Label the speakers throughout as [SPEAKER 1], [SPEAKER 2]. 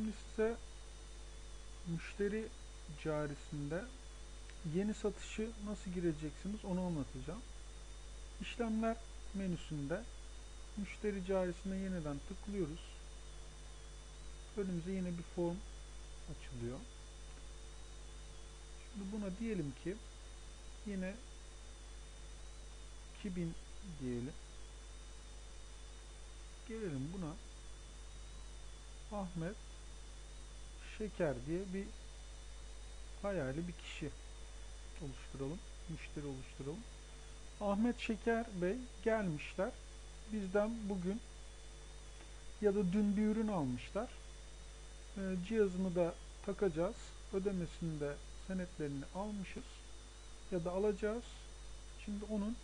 [SPEAKER 1] Şimdi size müşteri carisinde yeni satışı nasıl gireceksiniz onu anlatacağım. İşlemler menüsünde müşteri carisine yeniden tıklıyoruz. Önümüze yine bir form açılıyor. Şimdi buna diyelim ki yine 2000 diyelim. Gelelim buna Ahmet Şeker diye bir hayali bir kişi oluşturalım. Müşteri oluşturalım. Ahmet Şeker Bey gelmişler. Bizden bugün ya da dün bir ürün almışlar. Ee, cihazını da takacağız. Ödemesini de senetlerini almışız. Ya da alacağız. Şimdi onun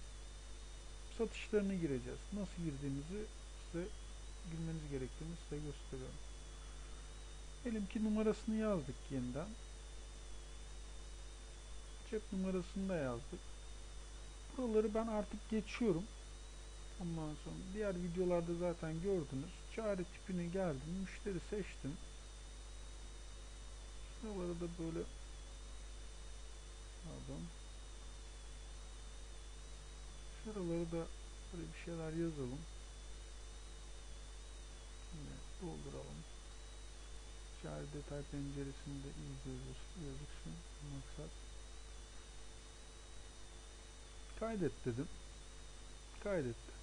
[SPEAKER 1] satışlarını gireceğiz. Nasıl girdiğimizi size bilmeniz gerektiğini size gösteriyorum. Diyelim ki numarasını yazdık yeniden. Cep numarasını da yazdık. Buraları ben artık geçiyorum. Ondan sonra diğer videolarda zaten gördünüz. Çare tipini geldim. Müşteri seçtim. Şuraları da böyle pardon. Şuraları da böyle bir şeyler yazalım. Yine dolduralım. Çare detay penceresinde iyice yazılsın. Maksat. Kaydet dedim. Kaydetti.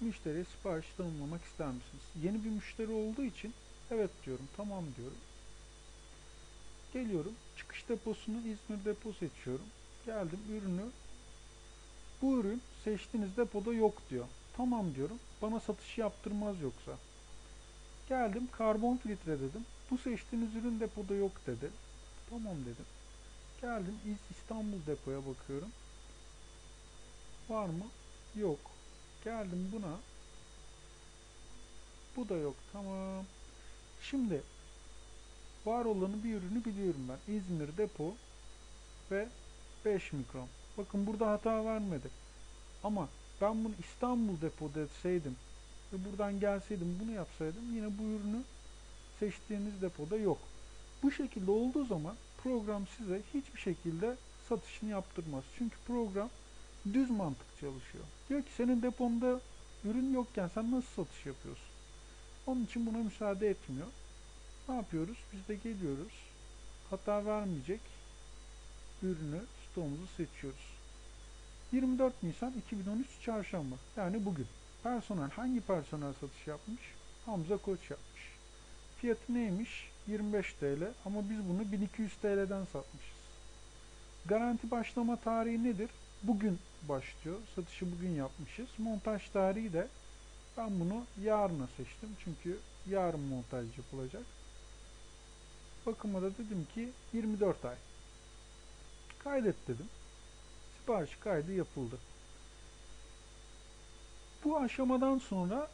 [SPEAKER 1] Müşteriye sipariş tanımlamak ister misiniz? Yeni bir müşteri olduğu için evet diyorum. Tamam diyorum. Geliyorum. Çıkış deposunu İzmir depo seçiyorum. Geldim ürünü. Bu ürün seçtiğiniz depoda yok diyor. Tamam diyorum. Bana satış yaptırmaz yoksa. Geldim karbon filtre dedim. Bu seçtiğiniz ürün depoda yok dedi. Tamam dedim. Geldim İstanbul depoya bakıyorum. Var mı? Yok. Geldim buna. Bu da yok. Tamam. Şimdi var olanı bir ürünü biliyorum ben. İzmir depo ve 5 mikron. Bakın burada hata vermedi. Ama ben bunu İstanbul depo deseydim ve buradan gelseydim bunu yapsaydım yine bu ürünü seçtiğiniz depoda yok. Bu şekilde olduğu zaman program size hiçbir şekilde satışını yaptırmaz. Çünkü program düz mantık çalışıyor. Diyor ki senin deponda ürün yokken sen nasıl satış yapıyorsun? Onun için buna müsaade etmiyor. Ne yapıyoruz? Biz de geliyoruz. Hata vermeyecek ürünü, stoğumuzu seçiyoruz. 24 Nisan 2013 Çarşamba. Yani bugün. Personel hangi personel satış yapmış? Hamza Koç yapmış. Fiyatı neymiş? 25 TL ama biz bunu 1200 TL'den satmışız. Garanti başlama tarihi nedir? Bugün başlıyor. Satışı bugün yapmışız. Montaj tarihi de ben bunu yarına seçtim. Çünkü yarın montaj yapılacak. Bakıma da dedim ki 24 ay. Kaydet dedim. Sipariş kaydı yapıldı. Bu aşamadan sonra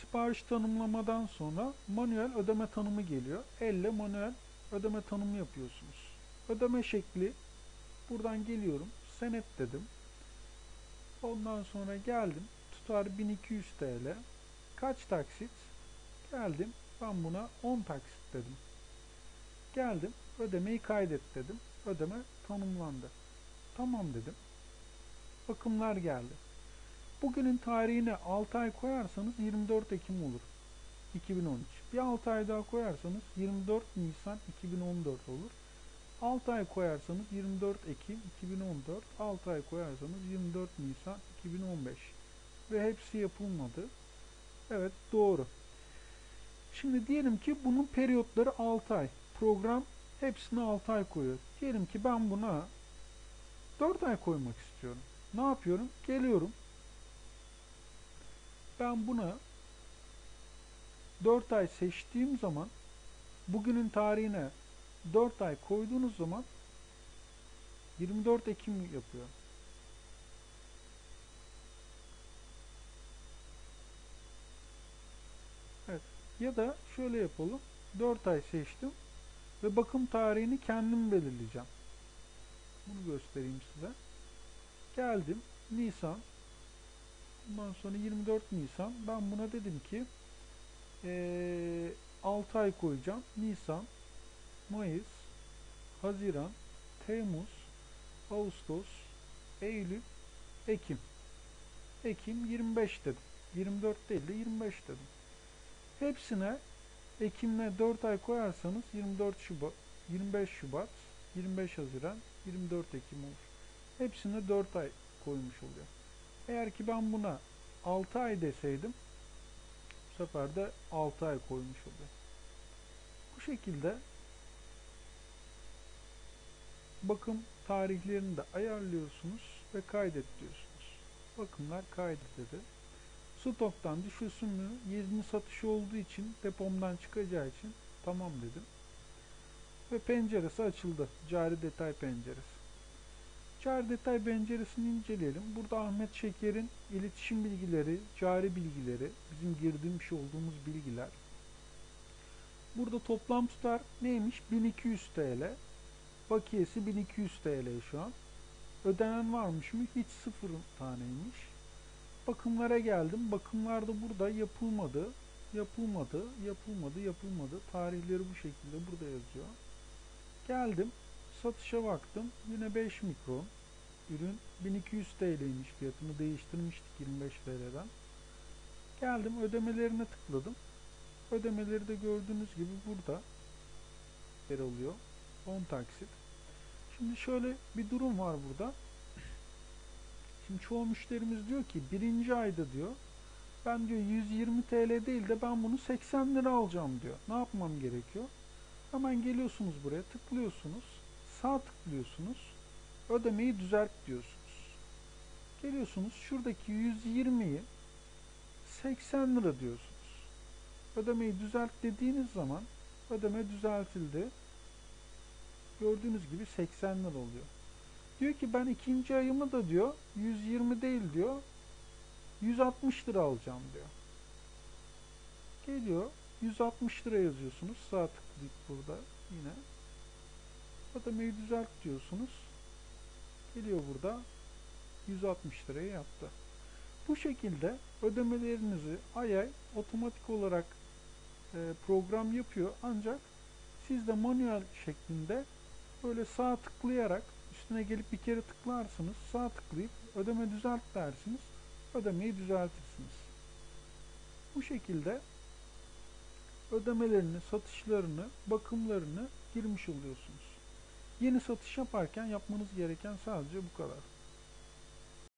[SPEAKER 1] sipariş tanımlamadan sonra manuel ödeme tanımı geliyor. Elle manuel ödeme tanımı yapıyorsunuz. Ödeme şekli buradan geliyorum. Senet dedim. Ondan sonra geldim. Tutar 1200 TL. Kaç taksit? Geldim. Ben buna 10 taksit dedim. Geldim. Ödemeyi kaydet dedim. Ödeme tanımlandı. Tamam dedim. Bakımlar geldi. Bugünün tarihine 6 ay koyarsanız 24 Ekim olur. 2013. Bir 6 ay daha koyarsanız 24 Nisan 2014 olur. 6 ay koyarsanız 24 Ekim 2014, 6 ay koyarsanız 24 Nisan 2015 ve hepsi yapılmadı. Evet doğru. Şimdi diyelim ki bunun periyotları 6 ay. Program hepsini 6 ay koyuyor. Diyelim ki ben buna 4 ay koymak istiyorum. Ne yapıyorum? Geliyorum. Ben buna 4 ay seçtiğim zaman bugünün tarihine 4 ay koyduğunuz zaman 24 Ekim yapıyor. Evet. Ya da şöyle yapalım. 4 ay seçtim ve bakım tarihini kendim belirleyeceğim. Bunu göstereyim size. Geldim. Nisan. Ondan sonra 24 Nisan. Ben buna dedim ki Ee, 6 ay koyacağım. Nisan, Mayıs, Haziran, Temmuz, Ağustos, Eylül, Ekim. Ekim 25 dedim. 24 değil de 25 dedim. Hepsine Ekim'le 4 ay koyarsanız 24 Şubat, 25 Şubat, 25 Haziran, 24 Ekim olur. Hepsine 4 ay koymuş oluyor. Eğer ki ben buna 6 ay deseydim bu sefer de 6 ay koymuş oluyor. Bu şekilde bakım tarihlerini de ayarlıyorsunuz ve kaydet diyorsunuz. Bakımlar kaydedildi. Stoktan düşürsün mü? Yeni satış olduğu için depomdan çıkacağı için tamam dedim. Ve penceresi açıldı. Cari detay penceresi. Cari detay penceresini inceleyelim. Burada Ahmet Şeker'in iletişim bilgileri, cari bilgileri, bizim girdirmiş olduğumuz bilgiler. Burada toplam tutar neymiş? 1200 TL. Bakiyesi 1200 TL şu an. Ödenen varmış mı? Hiç sıfır taneymiş. Bakımlara geldim. Bakımlar da burada yapılmadı. Yapılmadı, yapılmadı, yapılmadı. Tarihleri bu şekilde burada yazıyor. Geldim. Satışa baktım. Yine 5 mikron. Ürün 1200 TL'ymiş fiyatını değiştirmiştik 25 TL'den. Geldim ödemelerine tıkladım. Ödemeleri de gördüğünüz gibi burada yer alıyor. 10 taksit. Şimdi şöyle bir durum var burada. Şimdi çoğu müşterimiz diyor ki birinci ayda diyor ben diyor 120 TL değil de ben bunu 80 lira alacağım diyor. Ne yapmam gerekiyor? Hemen geliyorsunuz buraya tıklıyorsunuz. Sağ tıklıyorsunuz. Ödemeyi düzelt diyorsunuz. Geliyorsunuz şuradaki 120'yi 80 lira diyorsunuz. Ödemeyi düzelt dediğiniz zaman ödeme düzeltildi. Gördüğünüz gibi 80 lira oluyor. Diyor ki ben ikinci ayımı da diyor 120 değil diyor 160 lira alacağım diyor. Geliyor 160 lira yazıyorsunuz. Sağ tıklayıp burada yine. Ödemeyi düzelt diyorsunuz. Geliyor burada 160 liraya yaptı. Bu şekilde ödemelerinizi ay ay otomatik olarak e, program yapıyor. Ancak siz de manuel şeklinde böyle sağ tıklayarak üstüne gelip bir kere tıklarsınız. Sağ tıklayıp ödeme düzelt dersiniz. Ödemeyi düzeltirsiniz. Bu şekilde ödemelerini, satışlarını, bakımlarını girmiş oluyorsunuz. Yeni satış yaparken yapmanız gereken sadece bu kadar.